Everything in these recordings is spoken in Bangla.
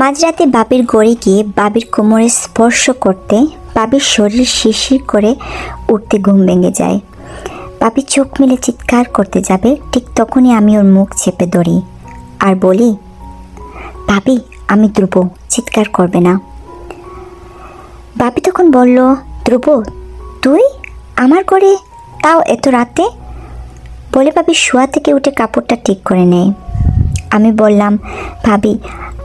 মাঝরাতে বাবির গড়ে গিয়ে বাবির কোমরে স্পর্শ করতে বাবির শরীর শিরশির করে উঠতে ঘুম ভেঙে যায়। বাবি চোখ মেলে চিৎকার করতে যাবে, ঠিক তখনই আমি ওর মুখ চেপে ধরি আর বলি ভাবি আমি ধ্রুব, চিৎকার করবে না। বাপি তখন বলল, ধ্রুব, তুই আমার করে তাও এত রাতে? বলে ভাবি শোয়া থেকে উঠে কাপড়টা ঠিক করে নেয়। আমি বললাম, ভাবি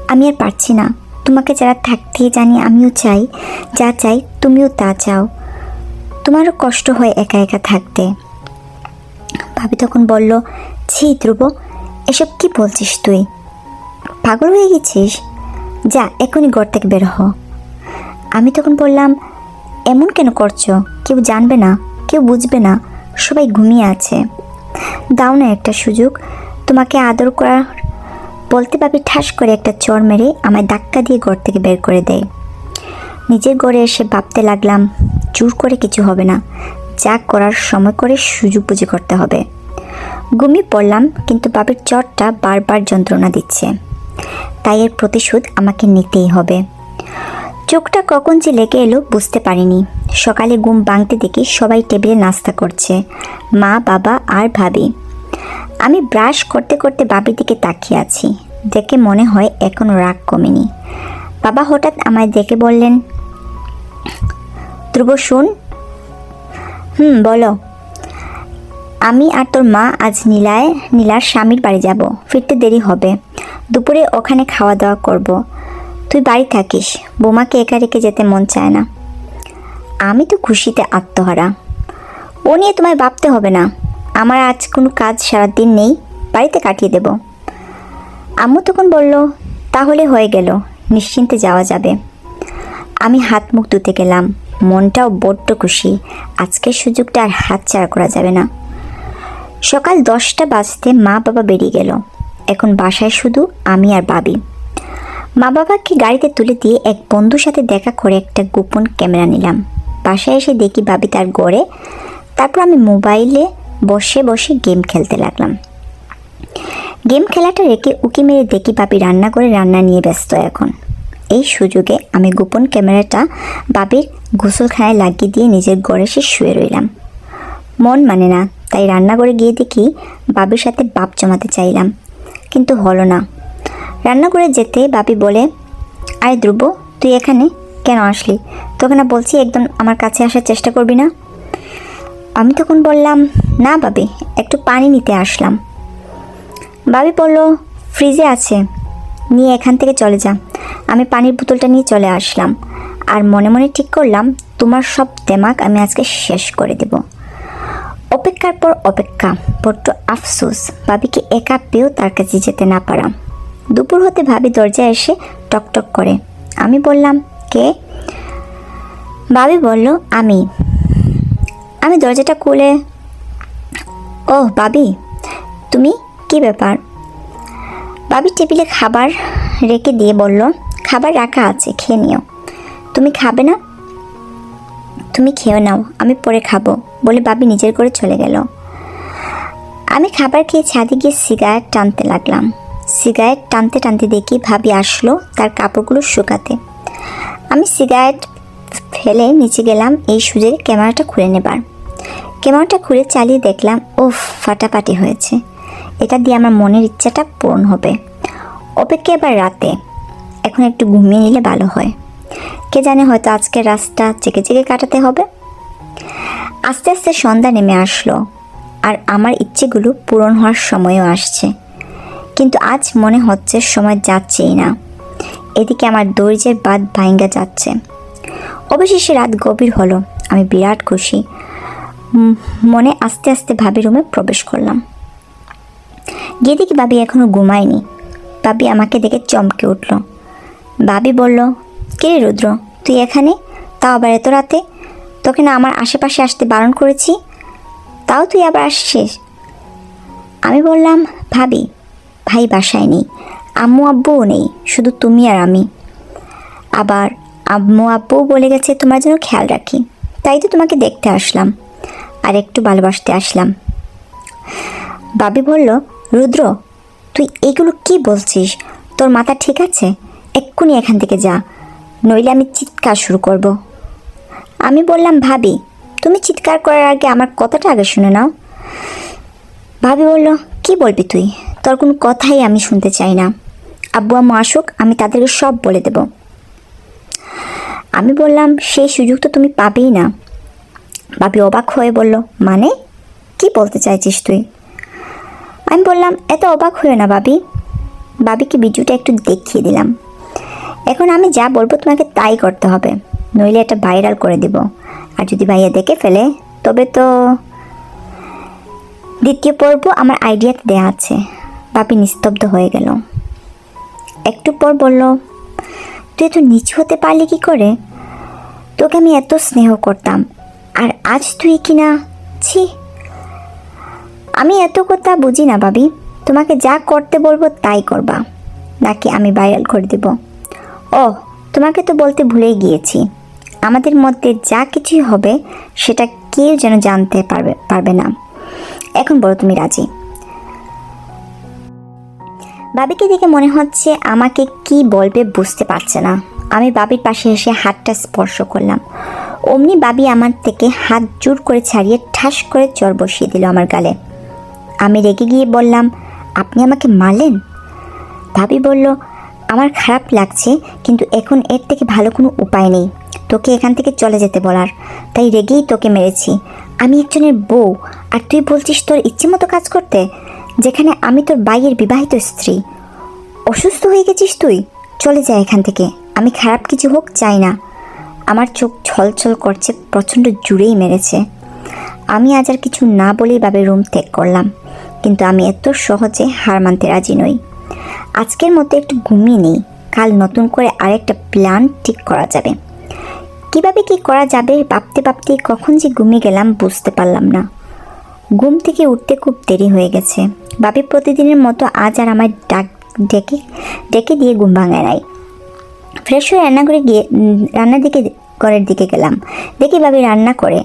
আমি আর পারছি না। তোমাকে যারা থাকতে জানি আমিও চাই, যা চাই তুমিও তা চাও। তোমারও কষ্ট হয় একা একা থাকতে। ভাবি তখন বলল, ছি ধ্রুব, এসব কি বলছিস তুই? পাগল হয়ে গেছিস? যা, এখনই ঘর থেকে বের হ। আমি তখন বললাম, এমন কেন করছ? কেউ জানবে না, কেউ বুঝবে না, সবাই ঘুমিয়ে আছে। দাও না একটা সুযোগ, তোমাকে আদর করার বলতে পাবি ঠাস করে একটা চর মেরে আমায় ধাক্কা দিয়ে ঘর থেকে বের করে দেয়। নিজের ঘরে এসে ভাবতে লাগলাম, জোর করে কিছু হবে না। যা করার সময় করে সুযোগ বুঝে করতে হবে। ঘুমিয়ে পড়লাম, কিন্তু বাবির চরটা বারবার যন্ত্রণা দিচ্ছে। তাই এর প্রতিশোধ আমাকে নিতেই হবে। চোখটা কখন যে লেগে এলো বুঝতে পারিনি। সকালে ঘুম ভাঙতে দেখি সবাই টেবিলে নাস্তা করছে, মা, বাবা আর ভাবি। আমি ব্রাশ করতে করতে বাবির দিকে তাকিয়ে আছি। দেখে মনে হয় এখনও রাগ কমেনি। বাবা হঠাৎ আমায় দেখে বললেন, ধ্রুব, শুন। হুম, বলো। আমি আর তোর মা আজ নীলায়, নীলার স্বামীর বাড়ি যাব। ফিরতে দেরি হবে। দুপুরে ওখানে খাওয়া দাওয়া করব। তুই বাড়ি থাকিস। বোমাকে একা রেখে যেতে মন চায় না। আমি তো খুশিতে আত্মহারা। ও নিয়ে তোমায় ভাবতে হবে না। আমার আজ কোনো কাজ সারাদিন নেই, বাড়িতে কাটিয়ে দেব। আম্মু তখন বলল, তাহলে হয়ে গেল, নিশ্চিন্তে যাওয়া যাবে। আমি হাত মুখ ধুতে গেলাম, মনটাও বড্ড খুশি, আজকের সুযোগটা আর হাত ছাড়া করা যাবে না। সকাল দশটা বাজতে মা বাবা বেরিয়ে গেল, এখন বাসায় শুধু আমি আর বাবি। মা বাবাকে গাড়িতে তুলে দিয়ে এক বন্ধুর সাথে দেখা করে একটা গোপন ক্যামেরা নিলাম। বাসায় এসে দেখি বাবি তার গড়ে, তারপর আমি মোবাইলে বসে বসে গেম খেলতে লাগলাম। গেম খেলাটা রেখে উকি মেরে দেখি বাবি রান্না করে রান্না নিয়ে ব্যস্ত এখন। এই সুযোগে আমি গোপন ক্যামেরাটা বাবির গোসলখানায় লাগিয়ে দিয়ে নিজের গড়ে সে শুয়ে রইলাম। মন মানে না, তাই রান্নাঘরে গিয়ে দেখি বাবির সাথে বাপ জমাতে চাইলাম, কিন্তু হলো না। রান্নাঘরে যেতে বাপি বলে, আরে ধ্রুব, তুই এখানে? কেন আসলি? তোকে না বলছি একদম আমার কাছে আসার চেষ্টা করবি না? আমি তখন বললাম, না বাবি, একটু পানি নিতে আসলাম। বাবি বলল, ফ্রিজে আছে, নিয়ে এখান থেকে চলে যা। আমি পানির বোতলটা নিয়ে চলে আসলাম আর মনে মনে ঠিক করলাম, তোমার সব দেমাক আমি আজকে শেষ করে দেব। অপেক্ষার পর অপেক্ষা, বড্ড আফসোস ভাবিকে একা পেয়েও তার কাছে যেতে না পারা। দুপুর হতে ভাবি দরজায় এসে টকটক করে। আমি বললাম, কে? ভাবি বলল, আমি। আমি দরজাটা খুলে ও, বাবি, তুমি কি ব্যাপার? ভাবি টেবিলে খাবার রেখে দিয়ে বলল, খাবার রাখা আছে, খেয়ে নিও। তুমি খাবে না? তুমি খেয়ে নাও, আমি পরে খাব, বলে বাবি নিজের করে চলে গেল। আমি খাবার খেয়ে ছাদে গিয়ে সিগারেট টানতে লাগলাম। সিগারেট টানতে টানতে দেখি ভাবি আসলো তার কাপড়গুলো শুকাতে। আমি সিগারেট ফেলে নিচে গেলাম, এই সুযোগে ক্যামেরাটা খুলে নেবার। ক্যামেরাটা খুলে চালিয়ে দেখলাম ওফ ফাটাফাটি হয়েছে। এটা দিয়ে আমার মনের ইচ্ছাটা পূরণ হবে। অপেক্ষা এবার রাতে। এখন একটু ঘুমিয়ে নিলে ভালো হয়। কে জানে হয়তো আজকের রাস্তা চেকে জেগে কাটাতে হবে। আস্তে আস্তে সন্ধ্যা নেমে আসলো, আর আমার ইচ্ছেগুলো পূরণ হওয়ার সময়ও আসছে। কিন্তু আজ মনে হচ্ছে সময় যাচ্ছেই না। এদিকে আমার দৈর্যের বাদ ভাঙ্গা যাচ্ছে। অবশেষে রাত গভীর হলো। আমি বিরাট খুশি। মনে আস্তে আস্তে ভাবি রুমে প্রবেশ করলাম। গিয়ে দেখি বাবি এখনও ঘুমায়নি। বাবি আমাকে দেখে চমকে উঠল। বাবি বলল, কে রুদ্র? তুই এখানে? তাও আবার এত রাতে? তোকে না আমার আশেপাশে আসতে বারণ করেছি? তাও তুই আবার আসছিস? আমি বললাম, ভাবি, ভাই বাসায় নেই। আম্মু আব্বুও নেই। শুধু তুমি আর আমি। আবার আম্মু আব্বুও বলে গেছে, তোমার যেন খেয়াল রাখি। তাই তো তোমাকে দেখতে আসলাম আর একটু ভালোবাসতে আসলাম। বাবি বলল, রুদ্র, তুই এগুলো কি বলছিস? তোর মাথা ঠিক আছে? এক্ষুনি এখান থেকে যা, নইলে আমি চিৎকার শুরু করব। আমি বললাম, ভাবি, তুমি চিৎকার করার আগে আমার কথাটা আগে শুনে নাও। ভাবি বলল, কি বলবি তুই? তোর কোনো কথাই আমি শুনতে চাই না। আব্বু আম্মু আসুক, আমি তাদেরকে সব বলে দেব। আমি বললাম, সেই সুযোগ তো তুমি পাবেই না। ভাবি অবাক হয়ে বলল মানে? কি বলতে চাইছিস তুই? আমি বললাম, এত অবাক হয়ে না বাবি। ভাবিকে ভিডিওটা একটু দেখিয়ে দিলাম। এখন আমি যা বলব তোমাকে তাই করতে হবে, নইলে এটা ভাইরাল করে দিব। আর যদি ভাইয়া দেখে ফেলে, তবে তো দ্বিতীয় পর্ব আমার আইডিয়াতে দেয়া আছে। বাপি নিস্তব্ধ হয়ে গেল। একটু পর বলল তুই এত নিচু হতে পারলি কি করে? তোকে আমি এত স্নেহ করতাম। আর আজ তুই কিনা ছি। আমি এত কথা বুঝি না, ভাবি। তোমাকে যা করতে বলব তাই করবা। নাকি আমি ভাইরাল করে দেব? ও, তোমাকে তো বলতে ভুলেই গিয়েছি। আমাদের মধ্যে যা কিছুই হবে, সেটা কেউ যেন জানতে পারবে পারবে না। এখন বলো তুমি রাজি। বাবিকে দেখে মনে হচ্ছে আমাকে কি বলবে বুঝতে পারছে না। আমি বাবির পাশে এসে হাতটা স্পর্শ করলাম। অমনি বাবি আমার থেকে হাত জোর করে ছাড়িয়ে ঠাস করে চর বসিয়ে দিল আমার গালে। আমি রেগে গিয়ে বললাম, আপনি আমাকে মারলেন? ভাবি বলল, আমার খারাপ লাগছে, কিন্তু এখন এর থেকে ভালো কোনো উপায় নেই। তোকে এখান থেকে চলে যেতে বলার। তাই রেগেই তোকে মেরেছি। আমি একজনের বউ, আর তুই বলছিস তোর ইচ্ছে মতো কাজ করতে? যেখানে আমি তোর বাইয়ের বিবাহিত স্ত্রী। অসুস্থ হয়ে গেছিস তুই? চলে যা এখান থেকে। আমি খারাপ কিছু হোক চাই না। আমার চোখ ছলছল করছে, প্রচণ্ড জুড়েই মেরেছে। আমি আজ আর কিছু না বলেই বাবের রুম ত্যাগ করলাম। কিন্তু আমি এত সহজে হার মানতে রাজি নই। আজকের মতো একটু ঘুমিয়ে নেই। কাল নতুন করে আরেকটা প্ল্যান ঠিক করা যাবে। কীভাবে কি করা যাবে ভাবতে ভাবতে কখন যে ঘুমিয়ে গেলাম বুঝতে পারলাম না। ঘুম থেকে উঠতে খুব দেরি হয়ে গেছে। বাপি প্রতিদিনের মতো আজ আর আমার ডাক, ডেকে ডেকে দিয়ে ঘুম ভাঙায় নাই। ফ্রেশ হয়ে রান্নাঘরে গিয়ে রান্নার দিকে, ঘরের দিকে গেলাম। দেখি বাবি রান্না করে,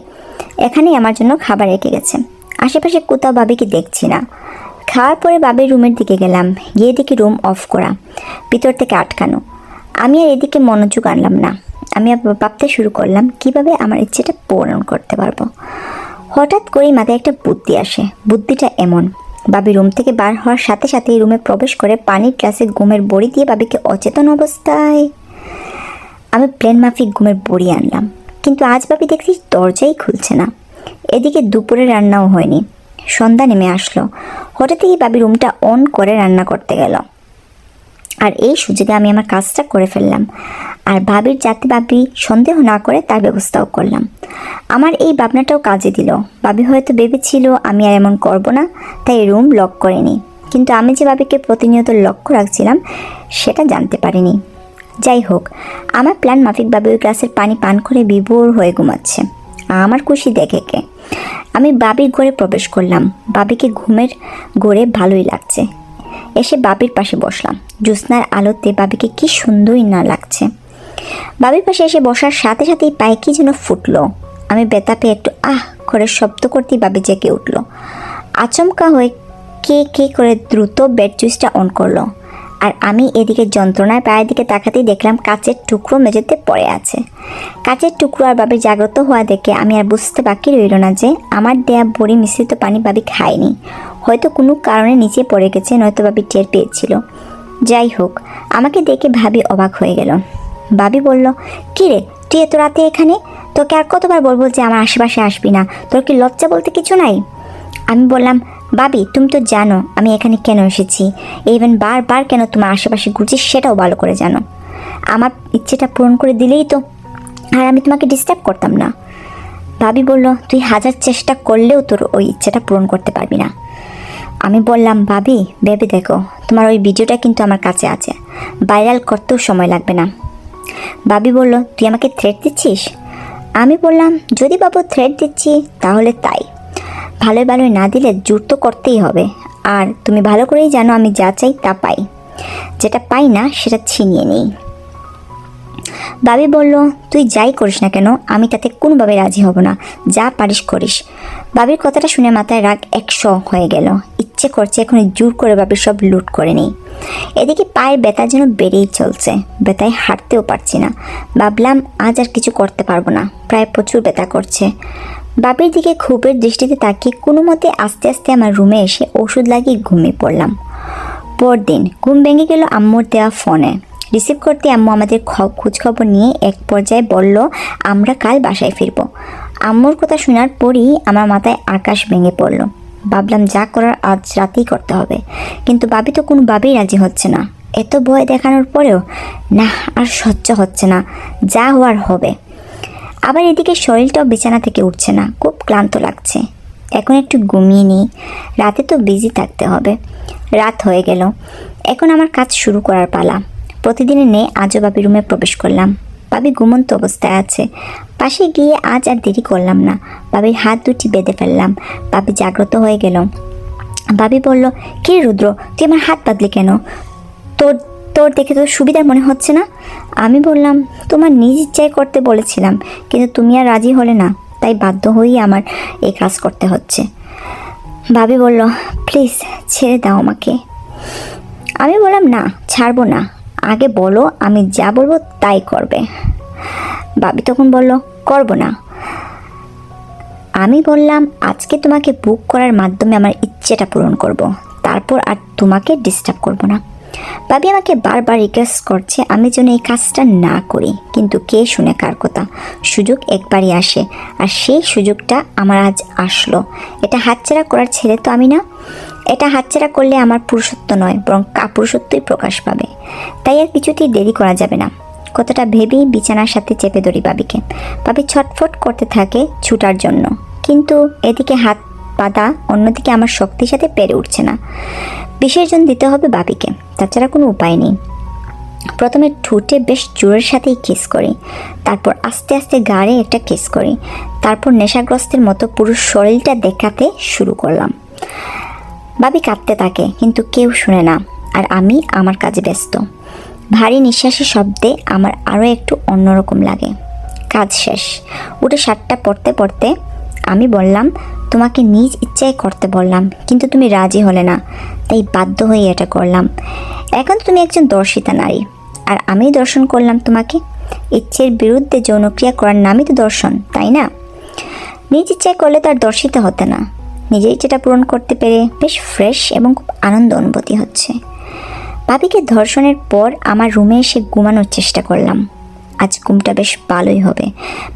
এখানেই আমার জন্য খাবার রেখে গেছে। আশেপাশে কোথাও ভাবিকে দেখছি না। খাওয়ার পরে বাবির রুমের দিকে গেলাম। গিয়ে দেখি রুম অফ করা, ভিতর থেকে আটকানো। আমি আর এদিকে মনোযোগ আনলাম না। আমি ভাবতে শুরু করলাম, কীভাবে আমার ইচ্ছেটা পূরণ করতে পারব? হঠাৎ করেই মাথায় একটা বুদ্ধি আসে। বুদ্ধিটা এমন বাবি রুম থেকে বার হওয়ার সাথে সাথে রুমে প্রবেশ করে পানির গ্লাসে ঘুমের বড়ি দিয়ে বাবিকে অচেতন অবস্থায় আমি প্লেন মাফিক ঘুমের বড়ি আনলাম। কিন্তু আজ বাবি দেখছি দরজাই খুলছে না। এদিকে দুপুরে রান্নাও হয়নি। সন্ধ্যা নেমে আসলো। হঠাৎই বাবি রুমটা অন করে রান্না করতে গেল। আর এই সুযোগে আমি আমার কাজটা করে ফেললাম। আর ভাবির যাতে ভাবি সন্দেহ না করে তার ব্যবস্থাও করলাম। আমার এই ভাবনাটাও কাজে দিল। ভাবি হয়তো ভেবেছিল আমি আর এমন করব না, তাই রুম লক করিনি। কিন্তু আমি যে ভাবিকে প্রতিনিয়ত লক্ষ্য রাখছিলাম, সেটা জানতে পারিনি। যাই হোক, আমার প্ল্যান মাফিকভাবে ওই গ্লাসের পানি পান করে বিভোর হয়ে ঘুমাচ্ছে। আমার খুশি দেখে কে। আমি বাবির ঘরে প্রবেশ করলাম। বাবিকে ঘুমের ঘরে ভালোই লাগছে। এসে বাবির পাশে বসলাম। জ্যোৎস্নার আলোতে বাবিকে কি সুন্দরই না লাগছে। বাবির পাশে এসে বসার সাথে সাথেই পায়ে কি যেন ফুটলো। আমি বেতা পেয়ে একটু আহ করে শব্দ করতেই বাবি জেগে উঠল। আচমকা হয়ে কে কে করে দ্রুত বেড সুইচটা অন করল। আর আমি এদিকে যন্ত্রণায় পায়ের দিকে তাকাতেই দেখলাম কাচের টুকরো মেঝেতে পড়ে আছে। কাচের টুকরো আর বাবির জাগ্রত হওয়া দেখে আমি আর বুঝতে বাকি রইল না যে আমার দেয়া বড়ি মিশ্রিত পানি বাবি খায়নি। হয়তো কোনো কারণে নিচে পড়ে গেছে, নয়তো বাবি টের পেয়েছিল। যাই হোক, আমাকে দেখে ভাবি অবাক হয়ে গেল। বাবি বলল কী রে তুই এত রাতে এখানে? তোকে আর কতবার বলব যে আমার আশেপাশে আসবি না? তোর কি লজ্জা বলতে কিছু নাই? আমি বললাম, বাবি, তুমি তো জানো আমি এখানে কেন এসেছি। ইভেন বারবার কেন তোমার আশেপাশে ঘুরছি সেটাও ভালো করে জানো। আমার ইচ্ছেটা পূরণ করে দিলেই তো, আর আমি তোমাকে ডিস্টার্ব করতাম না। ভাবি বলল, তুই হাজার চেষ্টা করলেও তোর ওই ইচ্ছেটা পূরণ করতে পারবি না। আমি বললাম ভাবি ভেবে দেখো, তোমার ওই ভিডিওটা কিন্তু আমার কাছে আছে। ভাইরাল করতেও সময় লাগবে না। বাবি বলল, তুই আমাকে থ্রেট দিচ্ছিস? আমি বললাম, যদি বাবু থ্রেট দিচ্ছি, তাহলে তাই। ভালো ভালোই না দিলে জোর তো করতেই হবে। আর তুমি ভালো করেই জানো আমি যা চাই তা পাই। যেটা পাই না, সেটা ছিনিয়ে নেই। বাবি বলল, তুই যাই করিস না কেন, আমি তাতে কোনোভাবে রাজি হব না। যা পারিস করিস। বাবির কথাটা শুনে মাথায় রাগ একশো হয়ে গেল। ইচ্ছে করছে এখন জোর করে বাবির সব লুট করে নিই। এদিকে পায়ের ব্যথা যেন বেড়েই চলছে, ব্যথায় হাঁটতেও পারছি না। ভাবলাম, আজ আর কিছু করতে পারব না, প্রায় প্রচুর ব্যথা করছে। বাবির দিকে ক্ষোভের দৃষ্টিতে তাকিয়ে কোনো মতে আস্তে আস্তে আমার রুমে এসে ওষুধ লাগিয়ে ঘুমিয়ে পড়লাম। পরদিন ঘুম ভেঙে গেল আম্মুর দেওয়া ফোনে। রিসিভ করতে আম্মু আমাদের খোঁজখবর নিয়ে এক পর্যায়ে বলল, আমরা কাল বাসায় ফিরব। আম্মুর কথা শোনার পরই আমার মাথায় আকাশ ভেঙে পড়ল। ভাবলাম যা করার আজ রাতেই করতে হবে। কিন্তু বাবি তো কোনোভাবেই রাজি হচ্ছে না। এত ভয় দেখানোর পরেও, না, আর সহ্য হচ্ছে না। যা হওয়ার হবে। আবার এদিকে শরীরটাও বিছানা থেকে উঠছে না। খুব ক্লান্ত লাগছে। এখন একটু ঘুমিয়ে নিই। রাতে তো বিজি থাকতে হবে। রাত হয়ে গেল। এখন আমার কাজ শুরু করার পালা। প্রতিদিনের নেই আজও বাবি রুমে প্রবেশ করলাম। বাবি ঘুমন্ত অবস্থায় আছে। পাশে গিয়ে আজ আর দেরি করলাম না। বাবির হাত দুটি বেঁধে ফেললাম। বাবি জাগ্রত হয়ে গেল। বাবি বলল, কে রুদ্র, তুই আমার হাত বাঁধলি কেন? তোর তোর দেখে তোর সুবিধার মনে হচ্ছে না? আমি বললাম, তোমার নিজ ইচ্ছায় করতে বলেছিলাম, কিন্তু তুমি আর রাজি হলে না, তাই বাধ্য হয়েই আমার এই কাজ করতে হচ্ছে। ভাবি বলল, প্লিজ, ছেড়ে দাও আমাকে। আমি বললাম, না, ছাড়বো না। আগে বলো, আমি যা বলব তাই করবে। ভাবি তখন বলল, করব না। আমি বললাম, আজকে তোমাকে বুক করার মাধ্যমে আমার ইচ্ছেটা পূরণ করব। তারপর আর তোমাকে ডিস্টার্ব করব না। বাবি আমাকে বারবার রিকোয়েস্ট করছে, আমি যেন এই কাজটা না করি। কিন্তু কে শুনে কার কথা? সুযোগ একবারই আসে, আর সেই সুযোগটা আমার আজ আসলো। এটা হাতছাড়া করার ছেলে তো আমি না। এটা হাতছাড়া করলে আমার পুরুষত্ব নয়, বরং কাপুরুষত্বই প্রকাশ পাবে। তাই আর কিছুতেই দেরি করা যাবে না। কতটা ভেবেই বিছানার সাথে চেপে ধরি বাবিকে। বাবি ছটফট করতে থাকে ছুটার জন্য। কিন্তু এদিকে হাত বাঁধা অন্যদিকে আমার শক্তির সাথে পেরে উঠছে না। বিসর্জন দিতে হবে বাবিকে। তাছাড়া কোনো উপায় নেই। প্রথমে ঠোঁটে বেশ জোরের সাথেই কিস করি। তারপর আস্তে আস্তে গাড়ে একটা কিস করি। তারপর নেশাগ্রস্তের মতো পুরো শরীরটা দেখাতে শুরু করলাম। বাবি কাঁদতে থাকে, কিন্তু কেউ শুনে না। আর আমি আমার কাজে ব্যস্ত। ভারী নিঃশ্বাসের শব্দে আমার আরও একটু অন্যরকম লাগে। কাজ শেষ। উঠে শার্টটা পরতে পরতে আমি বললাম, তোমাকে নিজ ইচ্ছায় করতে বললাম, কিন্তু তুমি রাজি হলে না। তাই বাধ্য হয়ে এটা করলাম। এখন তুমি একজন দর্শিতা নারী, আর আমি দর্শন করলাম তোমাকে। ইচ্ছের বিরুদ্ধে যৌনক্রিয়া করার নামই তো দর্শন, তাই না? নিজ ইচ্ছায় করলে তার দর্শিত হতে না। নিজের ইচ্ছেটা পূরণ করতে পেরে বেশ ফ্রেশ এবং খুব আনন্দ অনুভূতি হচ্ছে। ভাবিকে ধর্ষণের পর আমার রুমে এসে ঘুমানোর চেষ্টা করলাম। আজ ঘুমটা বেশ ভালোই হবে।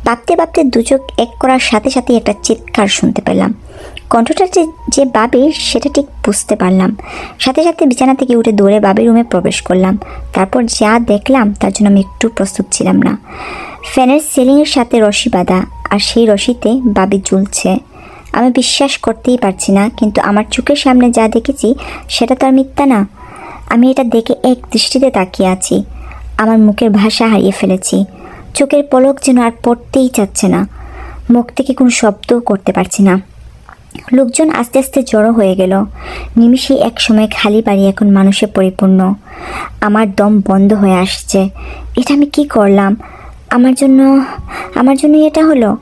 ভাবতে ভাবতে দুচোখ এক করার সাথে সাথে একটা চিৎকার শুনতে পেলাম। কণ্ঠটা যে যে বাবির সেটা ঠিক বুঝতে পারলাম। সাথে সাথে বিছানা থেকে উঠে দৌড়ে বাবির রুমে প্রবেশ করলাম। তারপর যা দেখলাম, তার জন্য আমি একটু প্রস্তুত ছিলাম না। ফ্যানের সিলিংয়ের সাথে রশি বাঁধা, আর সেই রশিতে বাবি ঝুলছে। আমি বিশ্বাস করতেই পারছি না, কিন্তু আমার চোখের সামনে যা দেখেছি, সেটা তো আর মিথ্যা না। আমি এটা দেখে এক দৃষ্টিতে তাকিয়ে আছি। আমার মুখের ভাষা হারিয়ে ফেলেছি। চোখের পলক যেন আর পড়তেই চাচ্ছে না। মুখ থেকে কোনো শব্দও করতে পারছি না। লোকজন আস্তে আস্তে জড়ো হয়ে গেল। নিমিষে এক সময় খালি বাড়ি এখন মানুষে পরিপূর্ণ। আমার দম বন্ধ হয়ে আসছে। এটা আমি কি করলাম? আমার জন্য আমার জন্য এটা হলো?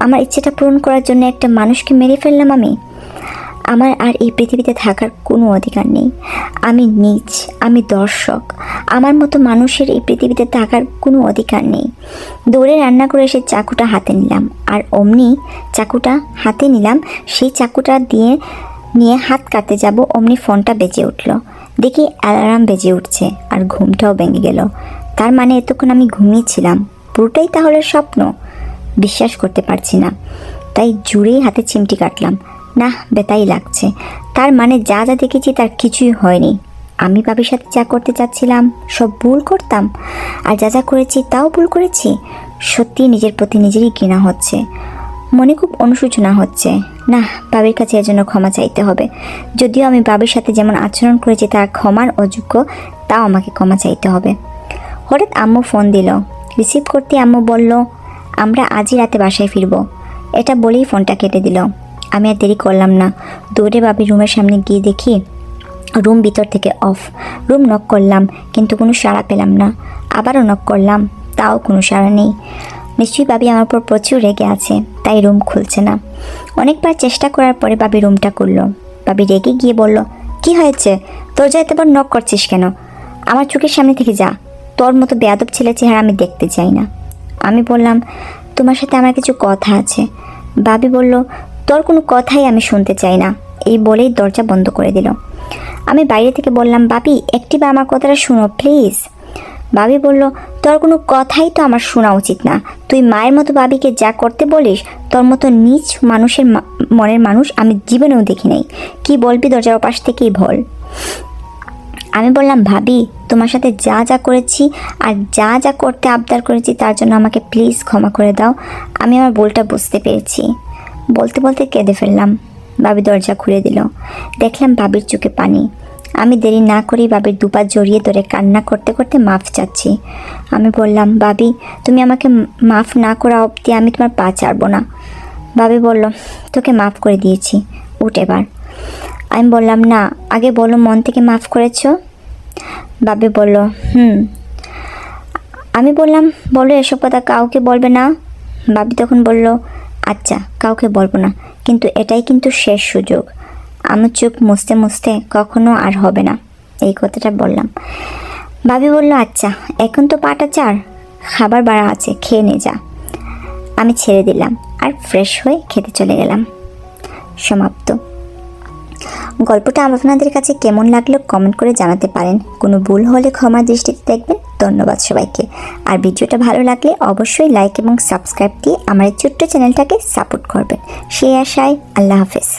আমার ইচ্ছেটা পূরণ করার জন্য একটা মানুষকে মেরে ফেললাম আমি? আমার আর এই পৃথিবীতে থাকার কোনো অধিকার নেই। আমি নিজ, আমি দর্শক। আমার মতো মানুষের এই পৃথিবীতে থাকার কোনো অধিকার নেই। দৌড়ে রান্না করে এসে চাকুটা হাতে নিলাম, আর অমনি চাকুটা হাতে নিলাম, সেই চাকুটা দিয়ে, নিয়ে হাত কাটতে যাব, অমনি ফোনটা বেজে উঠল। দেখি অ্যালার্ম বেজে উঠছে, আর ঘুমটাও ভেঙে গেল। তার মানে এতক্ষণ আমি ঘুমিয়েছিলাম পুরোটাই তাহলে স্বপ্ন? বিশ্বাস করতে পারছি না। তাই জুড়েই হাতে চিমটি কাটলাম। না, বেতাই লাগছে। তার মানে যা যা দেখেছি তার কিছুই হয়নি। আমি বাবির সাথে যা করতে চাচ্ছিলাম সব ভুল করতাম। আর যা যা করেছি তাও ভুল করেছি, সত্যি নিজের প্রতি নিজেরই ঘৃণা হচ্ছে। মনে খুব অনুশোচনা হচ্ছে। না, বাবির কাছে এর জন্য ক্ষমা চাইতে হবে। যদিও আমি বাবির সাথে যেমন আচরণ করেছি তার ক্ষমার অযোগ্য, তাও আমাকে ক্ষমা চাইতে হবে। হঠাৎ আম্মু ফোন দিল। রিসিভ করতে আম্মু বলল, আমরা আজই রাতে বাসায় ফিরবো। এটা বলেই ফোনটা কেটে দিল। আমি আর দেরি করলাম না। দৌড়ে বাবির রুমের সামনে গিয়ে দেখি রুম ভিতর থেকে অফ। রুম নক করলাম, কিন্তু কোনো সাড়া পেলাম না। আবারও নক করলাম, তাও কোনো সাড়া নেই। নিশ্চয়ই বাবি আমার উপর প্রচুর রেগে আছে, তাই রুম খুলছে না। অনেকবার চেষ্টা করার পরে বাবি রুমটা করল বাবি রেগে গিয়ে বলল, কি হয়েছে? তোর যা এতবার নক করছিস কেন? আমার চোখের সামনে থেকে যা। তোর মতো বেয়াদব ছেলে চেহারা আমি দেখতে চাই না। আমি বললাম, তোমার সাথে আমার কিছু কথা আছে। বাবি বলল তোর কোনো কথাই আমি শুনতে চাই না। এই বলেই দরজা বন্ধ করে দিল। আমি বাইরে থেকে বললাম বাবি একটিবার আমার কথাটা শুনো প্লিজ বাবি বলল, তোর কোনো কথাই তো আমার শোনা উচিত না। তুই মায়ের মতো বাবিকে যা করতে বলিস, তোর মতো নিচ মানুষের মনের মানুষ আমি জীবনেও দেখি নাই। কি বলবি দরজার পাশ থেকেই বল। আমি বললাম, ভাবি, তোমার সাথে যা যা করেছি আর যা যা করতে আবদার করেছি তার জন্য আমাকে প্লিজ ক্ষমা করে দাও। আমি আমার ভুলটা বুঝতে পেরেছি। বলতে বলতে কেঁদে ফেললাম। বাবি দরজা খুলে দিল। দেখলাম বাবির চোখে পানি। আমি দেরি না করেই বাবির দুপা জড়িয়ে ধরে কান্না করতে করতে মাফ চাচ্ছি। আমি বললাম বাবি তুমি আমাকে মাফ না করা অবধি আমি তোমার পা ছাড়বো না। বাবি বলল, তোকে মাফ করে দিয়েছি। উঠ এবার। আমি বললাম, না, আগে বলো মন থেকে মাফ করেছ? বাবি বলল, হুম। আমি বললাম, বলো এসব কথা কাউকে বলবে না? বাবি তখন বলল আচ্ছা কাউকে বলব না। কিন্তু এটাই কিন্তু শেষ সুযোগ। আমার চোখ মুছতে মুছতে কখনো আর হবে না, এই কথাটা বললাম। বাবি বলল আচ্ছা এখন তো পাটা চার, খাবার বাড়া আছে, খেয়ে নে যা। আমি ছেড়ে দিলাম আর ফ্রেশ হয়ে খেতে চলে গেলাম। সমাপ্ত। গল্পটা আপনাদের কাছে কেমন লাগল কমেন্ট করে জানাতে পারেন। কোনো ভুল হলে ক্ষমা দৃষ্টিতে দেখবেন। ধন্যবাদ সবাইকে। আর ভিডিওটা ভালো লাগলে অবশ্যই লাইক এবং সাবস্ক্রাইব দিয়ে আমার এই ছোট্ট চ্যানেলটাকে সাপোর্ট করবেন। সেই আশায় আল্লাহ হাফেজ।